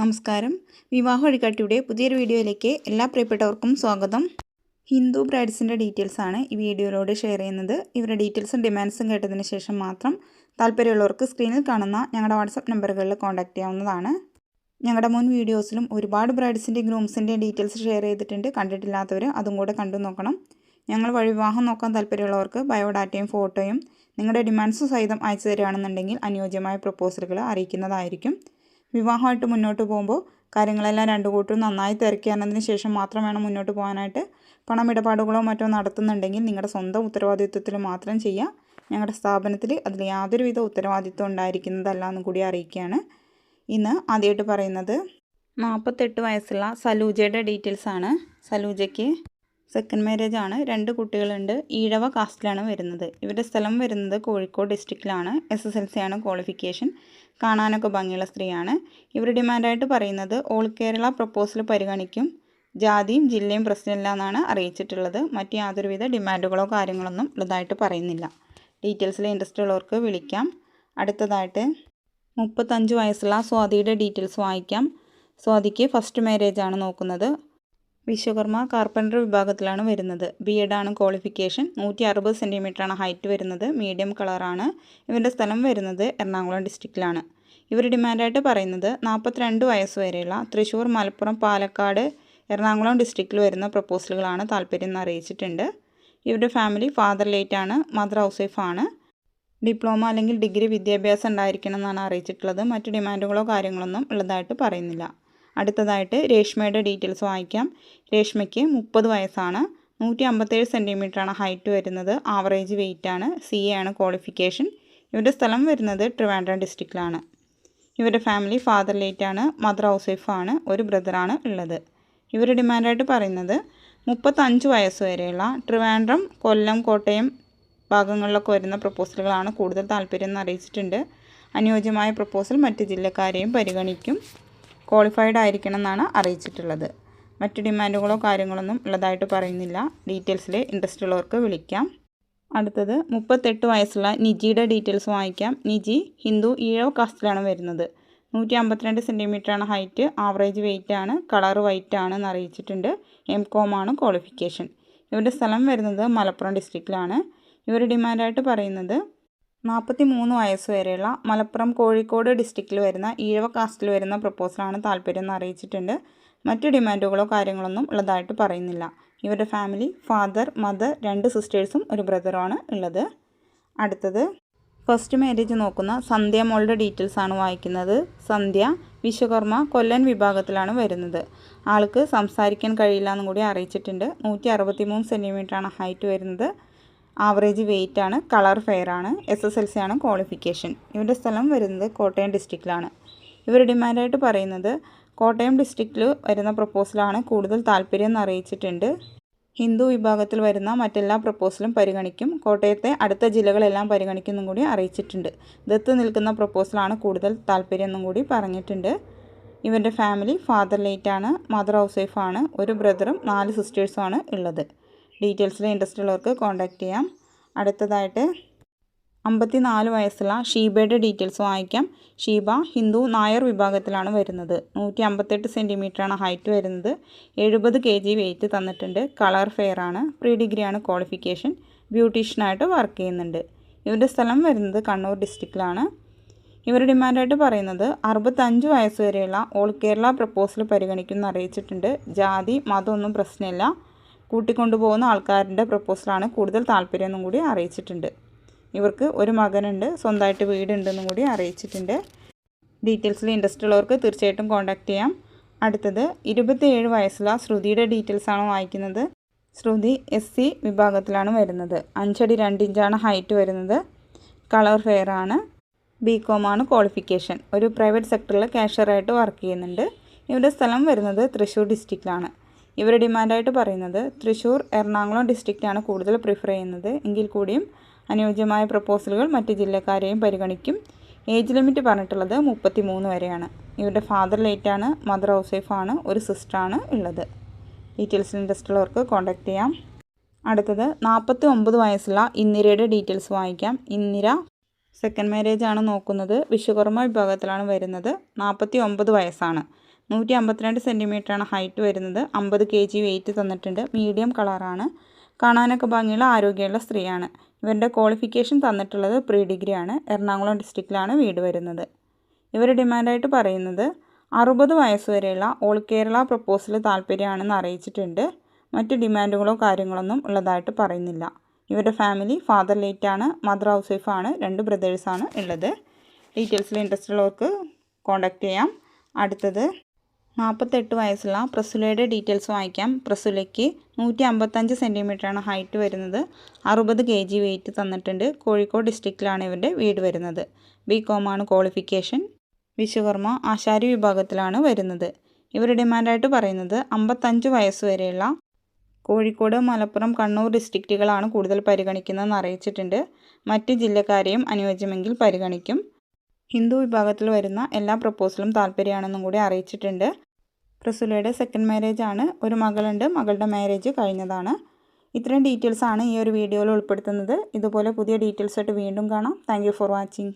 നമസ്കാരം. വിവാഹ വഴികാട്ടിയുടെ പുതിയൊരു വീഡിയോയിലേക്ക് എല്ലാ പ്രിയപ്പെട്ടവർക്കും സ്വാഗതം. ഹിന്ദു ബ്രൈഡ്സിന്റെ ഡീറ്റെയിൽസ് ആണ് ഈ വീഡിയോയിലൂടെ ഷെയർ ചെയ്യുന്നത്. ഇവരുടെ ഡീറ്റെയിൽസും ഡിമാൻഡ്സും കേട്ടതിന് ശേഷം മാത്രം താല്പര്യമുള്ളവർക്ക് സ്ക്രീനിൽ കാണുന്ന ഞങ്ങളുടെ വാട്സപ്പ് നമ്പറുകളിൽ കോൺടാക്റ്റ് ചെയ്യാവുന്നതാണ്. ഞങ്ങളുടെ മുൻ വീഡിയോസിലും ഒരുപാട് ബ്രൈഡ്സിന്റെയും ഗ്രൂംസിന്റെയും ഡീറ്റെയിൽസ് ഷെയർ ചെയ്തിട്ടുണ്ട്. കണ്ടിട്ടില്ലാത്തവർ അതും കൂടെ കണ്ടു നോക്കണം. ഞങ്ങൾ വഴി വിവാഹം നോക്കാൻ താല്പര്യമുള്ളവർക്ക് ബയോഡാറ്റയും ഫോട്ടോയും നിങ്ങളുടെ ഡിമാൻഡ്സ് സഹിതം അയച്ചു തരികയാണെന്നുണ്ടെങ്കിൽ അനുയോജ്യമായ പ്രപ്പോസലുകൾ അറിയിക്കുന്നതായിരിക്കും. വിവാഹമായിട്ട് മുന്നോട്ട് പോകുമ്പോൾ കാര്യങ്ങളെല്ലാം രണ്ടു കൂട്ടരും നന്നായി തിരക്കിയാനതിന് ശേഷം മാത്രം വേണം മുന്നോട്ട് പോകാനായിട്ട്. പണമിടപാടുകളോ മറ്റോ നടത്തുന്നുണ്ടെങ്കിൽ നിങ്ങളുടെ സ്വന്തം ഉത്തരവാദിത്വത്തിൽ മാത്രം ചെയ്യുക. ഞങ്ങളുടെ സ്ഥാപനത്തിൽ അതിൽ യാതൊരുവിധ ഉത്തരവാദിത്വം ഉണ്ടായിരിക്കുന്നതല്ല എന്നും കൂടി അറിയിക്കുകയാണ്. ഇന്ന് ആദ്യമായിട്ട് പറയുന്നത് നാൽപ്പത്തെട്ട് വയസ്സുള്ള സലൂജയുടെ ഡീറ്റെയിൽസ് ആണ് സലൂജയ്ക്ക് സെക്കൻഡ് മാരേജ് ആണ്. രണ്ട് കുട്ടികളുണ്ട്. ഈഴവ കാസ്റ്റിലാണ് വരുന്നത്. ഇവരുടെ സ്ഥലം വരുന്നത് കോഴിക്കോട് ഡിസ്ട്രിക്റ്റിലാണ് എസ് എസ് എൽ സി ആണ് ക്വാളിഫിക്കേഷൻ കാണാനൊക്കെ ഭംഗിയുള്ള സ്ത്രീയാണ്. ഇവർ ഡിമാൻഡായിട്ട് പറയുന്നത് ഓൾ കേരള പ്രപ്പോസൽ പരിഗണിക്കും. ജാതിയും ജില്ലയും പ്രശ്നമില്ല എന്നാണ് അറിയിച്ചിട്ടുള്ളത്. മറ്റ് യാതൊരുവിധ ഡിമാൻഡുകളോ കാര്യങ്ങളൊന്നും ഉള്ളതായിട്ട് പറയുന്നില്ല. ഡീറ്റെയിൽസിൽ ഇൻട്രസ്റ്റ് ഉള്ളവർക്ക് വിളിക്കാം. അടുത്തതായിട്ട് മുപ്പത്തഞ്ച് വയസ്സുള്ള സ്വാതിയുടെ ഡീറ്റെയിൽസ് വായിക്കാം. സ്വാതിക്ക് ഫസ്റ്റ് മാരേജ് ആണ് നോക്കുന്നത്. വിശ്വകർമ്മ കാർപ്പന്റർ വിഭാഗത്തിലാണ് വരുന്നത്. ബി ആണ് ക്വാളിഫിക്കേഷൻ നൂറ്റി അറുപത് സെന്റിമീറ്ററാണ് ഹൈറ്റ് വരുന്നത്. മീഡിയം കളറാണ് ഇവരുടെ സ്ഥലം വരുന്നത് എറണാകുളം ഡിസ്ട്രിക്റ്റിലാണ് ഇവർ ഡിമാൻഡായിട്ട് പറയുന്നത് നാൽപ്പത്തിരണ്ട് വയസ്സ് വരെയുള്ള തൃശ്ശൂർ മലപ്പുറം പാലക്കാട് എറണാകുളം ഡിസ്ട്രിക്റ്റിൽ വരുന്ന പ്രപ്പോസലുകളാണ് താല്പര്യം എന്ന് അറിയിച്ചിട്ടുണ്ട്. ഇവരുടെ ഫാമിലി ഫാദർ ലേറ്റാണ് മദർ ഹൗസ് വൈഫാണ് ഡിപ്ലോമ അല്ലെങ്കിൽ ഡിഗ്രി വിദ്യാഭ്യാസം ഉണ്ടായിരിക്കണം എന്നാണ് അറിയിച്ചിട്ടുള്ളത്. മറ്റ് ഡിമാൻഡുകളോ കാര്യങ്ങളൊന്നും ഉള്ളതായിട്ട് പറയുന്നില്ല. അടുത്തതായിട്ട് രേഷ്മയുടെ ഡീറ്റെയിൽസ് വായിക്കാം. രേഷ്മയ്ക്ക് മുപ്പത് വയസ്സാണ്. നൂറ്റി അമ്പത്തേഴ് സെന്റിമീറ്ററാണ് ഹൈറ്റ് വരുന്നത്. ആവറേജ് വെയിറ്റാണ്. സി എ ആണ് ക്വാളിഫിക്കേഷൻ. ഇവരുടെ സ്ഥലം വരുന്നത് ട്രിവാൻഡ്രം ഡിസ്ട്രിക്റ്റിലാണ്. ഇവരുടെ ഫാമിലി ഫാദർ ലേറ്റ് ആണ് മദർ ഹൗസ് വൈഫാണ്. ഒരു ബ്രദറാണ് ഉള്ളത്. ഇവർ ഡിമാൻഡായിട്ട് പറയുന്നത് മുപ്പത്തഞ്ച് വയസ്സ് വരെയുള്ള ട്രിവാൻഡ്രം കൊല്ലം കോട്ടയം ഭാഗങ്ങളിലൊക്കെ വരുന്ന പ്രപ്പോസലുകളാണ് കൂടുതൽ താല്പര്യം എന്ന് അറിയിച്ചിട്ടുണ്ട്. അനുയോജ്യമായ പ്രപ്പോസൽ മറ്റ് ജില്ലക്കാരെയും പരിഗണിക്കും. ക്വാളിഫൈഡ് ആയിരിക്കണം എന്നാണ് അറിയിച്ചിട്ടുള്ളത്. മറ്റു ഡിമാൻഡുകളോ കാര്യങ്ങളൊന്നും ഉള്ളതായിട്ട് പറയുന്നില്ല. ഡീറ്റെയിൽസിൽ ഇൻട്രസ്റ്റ് ഉള്ളവർക്ക് വിളിക്കാം. അടുത്തത് മുപ്പത്തെട്ട് വയസ്സുള്ള നിജിയുടെ ഡീറ്റെയിൽസ് വാങ്ങിക്കാം നിജി ഹിന്ദു ഈഴോ കാസ്റ്റിലാണ് വരുന്നത്. നൂറ്റി അമ്പത്തിരണ്ട് സെന്റിമീറ്ററാണ് ഹൈറ്റ് ആവറേജ് വെയിറ്റ് ആണ് കളർ വൈറ്റ് ആണ് എന്ന് അറിയിച്ചിട്ടുണ്ട്. എം കോം ആണ് ക്വാളിഫിക്കേഷൻ ഇവരുടെ സ്ഥലം വരുന്നത് മലപ്പുറം ഡിസ്ട്രിക്റ്റിലാണ് ഇവർ ഡിമാൻഡായിട്ട് പറയുന്നത് നാൽപ്പത്തി മൂന്ന് വയസ്സ് വരെയുള്ള മലപ്പുറം കോഴിക്കോട് ഡിസ്ട്രിക്റ്റിൽ വരുന്ന ഈഴവ കാസ്റ്റിൽ വരുന്ന പ്രപ്പോസലാണ് താല്പര്യം എന്ന് അറിയിച്ചിട്ടുണ്ട്. മറ്റ് ഡിമാൻഡുകളോ കാര്യങ്ങളൊന്നും ഉള്ളതായിട്ട് പറയുന്നില്ല. ഇവരുടെ ഫാമിലി ഫാദർ മദർ രണ്ട് സിസ്റ്റേഴ്സും ഒരു ബ്രദറുമാണ് ഉള്ളത്. അടുത്തത് ഫസ്റ്റ് മാരേജ് നോക്കുന്ന സന്ധ്യ മോളുടെ ഡീറ്റെയിൽസ് ആണ് വായിക്കുന്നത്. സന്ധ്യ വിശ്വകർമ്മ കൊല്ലൻ വിഭാഗത്തിലാണ് വരുന്നത്. ആൾക്ക് സംസാരിക്കാൻ കഴിയില്ല എന്നും കൂടി അറിയിച്ചിട്ടുണ്ട്. നൂറ്റി അറുപത്തി മൂന്ന് സെന്റിമീറ്ററാണ് ഹൈറ്റ് വരുന്നത്. ആവറേജ് വെയിറ്റ് ആണ് കളർ ഫെയർ ആണ് എസ് എസ് എൽ സി ആണ് ക്വാളിഫിക്കേഷൻ ഇവരുടെ സ്ഥലം വരുന്നത് കോട്ടയം ഡിസ്ട്രിക്റ്റിലാണ് ഇവർ ഡിമാൻഡായിട്ട് പറയുന്നത് കോട്ടയം ഡിസ്ട്രിക്റ്റിൽ വരുന്ന പ്രപ്പോസലാണ് കൂടുതൽ താല്പര്യം എന്ന് അറിയിച്ചിട്ടുണ്ട്. ഹിന്ദു വിഭാഗത്തിൽ വരുന്ന മറ്റെല്ലാ പ്രപ്പോസലും പരിഗണിക്കും. കോട്ടയത്തെ അടുത്ത ജില്ലകളെല്ലാം പരിഗണിക്കുന്നും കൂടി അറിയിച്ചിട്ടുണ്ട്. ദത്ത് നിൽക്കുന്ന പ്രപ്പോസലാണ് കൂടുതൽ താല്പര്യം എന്നും കൂടി പറഞ്ഞിട്ടുണ്ട്. ഇവരുടെ ഫാമിലി ഫാദർ ലേറ്റ് ആണ് മദർ ഹൗസ് വൈഫാണ് ഒരു ബ്രദറും നാല് സിസ്റ്റേഴ്സുമാണ് ഉള്ളത്. ഡീറ്റെയിൽസിൽ ഇൻട്രസ്റ്റ് ഉള്ളവർക്ക് കോൺടാക്റ്റ് ചെയ്യാം. അടുത്തതായിട്ട് അമ്പത്തി നാല് വയസ്സുള്ള ഷീബയുടെ ഡീറ്റെയിൽസ് വാങ്ങിക്കാം ഷീബ ഹിന്ദു നായർ വിഭാഗത്തിലാണ് വരുന്നത്. നൂറ്റി അമ്പത്തെട്ട് സെന്റിമീറ്ററാണ് ഹൈറ്റ് വരുന്നത്. എഴുപത് കെ ജി വെയിറ്റ് തന്നിട്ടുണ്ട്. കളർ ഫെയർ ആണ്. പ്രീ ഡിഗ്രിയാണ് ക്വാളിഫിക്കേഷൻ ബ്യൂട്ടീഷ്യനായിട്ട് വർക്ക് ചെയ്യുന്നുണ്ട്. ഇവരുടെ സ്ഥലം വരുന്നത് കണ്ണൂർ ഡിസ്ട്രിക്റ്റിലാണ് ഇവർ ഡിമാൻഡായിട്ട് പറയുന്നത് അറുപത്തഞ്ച് വയസ്സ് വരെയുള്ള ഓൾ കേരള പ്രപ്പോസൽ പരിഗണിക്കുമെന്ന് അറിയിച്ചിട്ടുണ്ട്. ജാതി മതമൊന്നും പ്രശ്നമില്ല. കൂട്ടിക്കൊണ്ടുപോകുന്ന ആൾക്കാരുടെ പ്രപ്പോസലാണ് കൂടുതൽ താല്പര്യമെന്നും കൂടി അറിയിച്ചിട്ടുണ്ട്. ഇവർക്ക് ഒരു മകനുണ്ട് സ്വന്തമായിട്ട് വീടുണ്ടെന്നും കൂടി അറിയിച്ചിട്ടുണ്ട്. ഡീറ്റെയിൽസിൽ ഇൻട്രസ്റ്റ് ഉള്ളവർക്ക് തീർച്ചയായിട്ടും കോൺടാക്ട് ചെയ്യാം. അടുത്തത് ഇരുപത്തിയേഴ് വയസ്സുള്ള ശ്രുതിയുടെ ഡീറ്റെയിൽസാണ് വായിക്കുന്നത്. ശ്രുതി എസ് സി വിഭാഗത്തിലാണ് വരുന്നത്. അഞ്ചടി രണ്ട് ഇഞ്ചാണ് ഹൈറ്റ് വരുന്നത്. കളർ ഫെയർ ആണ്. ബി കോം ആണ് ക്വാളിഫിക്കേഷൻ. ഒരു പ്രൈവറ്റ് സെക്ടറിൽ ക്യാഷ്യറായിട്ട് വർക്ക് ചെയ്യുന്നുണ്ട്. ഇവരുടെ സ്ഥലം വരുന്നത് തൃശ്ശൂർ ഡിസ്ട്രിക്റ്റിലാണ്. ഇവർ ഡിമാൻഡായിട്ട് പറയുന്നത് തൃശ്ശൂർ എറണാകുളം ഡിസ്ട്രിക്റ്റാണ് കൂടുതൽ പ്രിഫർ ചെയ്യുന്നത്. എങ്കിൽ കൂടിയും അനുയോജ്യമായ പ്രപ്പോസലുകൾ മറ്റ് ജില്ലക്കാരെയും പരിഗണിക്കും. ഏജ് ലിമിറ്റ് പറഞ്ഞിട്ടുള്ളത് മുപ്പത്തി മൂന്ന് വരെയാണ്. ഇവരുടെ ഫാദർ ലേറ്റാണ് മദർ ഹൗസ് വൈഫാണ് ഒരു സിസ്റ്ററാണ് ഉള്ളത്. ഡീറ്റെയിൽസ് ഇൻട്രസ്റ്റ് ഉള്ളവർക്ക് കോൺടാക്ട് ചെയ്യാം. അടുത്തത് നാൽപ്പത്തി ഒമ്പത് വയസ്സുള്ള ഇന്ദിരയുടെ ഡീറ്റെയിൽസ് വാങ്ങിക്കാം ഇന്ദിര സെക്കൻഡ് മാരേജ് ആണ് നോക്കുന്നത്. വിശ്വകർമ്മ വിഭാഗത്തിലാണ് വരുന്നത്. നാൽപ്പത്തി ഒമ്പത് വയസ്സാണ്. നൂറ്റി അമ്പത്തിരണ്ട് സെന്റിമീറ്ററാണ് ഹൈറ്റ് വരുന്നത്. അമ്പത് കെ ജി വെയിറ്റ് തന്നിട്ടുണ്ട്. മീഡിയം കളറാണ്. കാണാനൊക്കെ ഭംഗിയുള്ള ആരോഗ്യമുള്ള സ്ത്രീയാണ്. ഇവരുടെ ക്വാളിഫിക്കേഷൻ തന്നിട്ടുള്ളത് പ്രീ ഡിഗ്രി ആണ് എറണാകുളം ഡിസ്ട്രിക്റ്റിലാണ് വീട് വരുന്നത്. ഇവർ ഡിമാൻഡായിട്ട് പറയുന്നത് അറുപത് വരെയുള്ള ഓൾ കേരള പ്രപ്പോസൽ താല്പര്യമാണെന്ന് അറിയിച്ചിട്ടുണ്ട്. മറ്റ് ഡിമാൻഡുകളോ കാര്യങ്ങളൊന്നും ഉള്ളതായിട്ട് പറയുന്നില്ല. ഇവരുടെ ഫാമിലി ഫാദർ ലേറ്റാണ് മദർ ഹൗസ് വൈഫാണ് രണ്ട് ബ്രദേഴ്സാണ് ഉള്ളത്. ഡീറ്റെയിൽസിൽ ഇൻട്രസ്റ്റ് ഉള്ളവർക്ക് കോൺടാക്റ്റ് ചെയ്യാം. അടുത്തത് നാൽപ്പത്തെട്ട് വയസ്സുള്ള പ്രസുലയുടെ ഡീറ്റെയിൽസ് വായിക്കാം. പ്രസുലയ്ക്ക് നൂറ്റി അമ്പത്തഞ്ച് സെന്റിമീറ്ററാണ് ഹൈറ്റ് വരുന്നത്. അറുപത് കെ ജി വെയിറ്റ് തന്നിട്ടുണ്ട്. കോഴിക്കോട് ഡിസ്ട്രിക്റ്റിലാണ് ഇവരുടെ വീട് വരുന്നത്. ബി കോമാണ് ക്വാളിഫിക്കേഷൻ. വിശ്വകർമ്മ ആശാരി വിഭാഗത്തിലാണ് വരുന്നത്. ഇവർ ഡിമാൻഡായിട്ട് പറയുന്നത് അമ്പത്തഞ്ച് വയസ്സ് വരെയുള്ള കോഴിക്കോട് മലപ്പുറം കണ്ണൂർ ഡിസ്ട്രിക്റ്റുകളാണ് കൂടുതൽ പരിഗണിക്കുന്നതെന്ന് അറിയിച്ചിട്ടുണ്ട്. മറ്റ് ജില്ലക്കാരെയും അനുയോജ്യമെങ്കിൽ പരിഗണിക്കും. ഹിന്ദു വിഭാഗത്തിൽ വരുന്ന എല്ലാ പ്രപ്പോസലും താല്പര്യമാണെന്നും കൂടി അറിയിച്ചിട്ടുണ്ട്. പ്രസുലയുടെ സെക്കൻഡ് മാരേജ് ആണ്. ഒരു മകളുണ്ട്. മകളുടെ മാരേജ് കഴിഞ്ഞതാണ്. ഇത്രയും ഡീറ്റെയിൽസ് ആണ് ഈ ഒരു വീഡിയോയിൽ ഉൾപ്പെടുത്തുന്നത്. ഇതുപോലെ പുതിയ ഡീറ്റെയിൽസ് ആയിട്ട് വീണ്ടും കാണാം. Thank for watching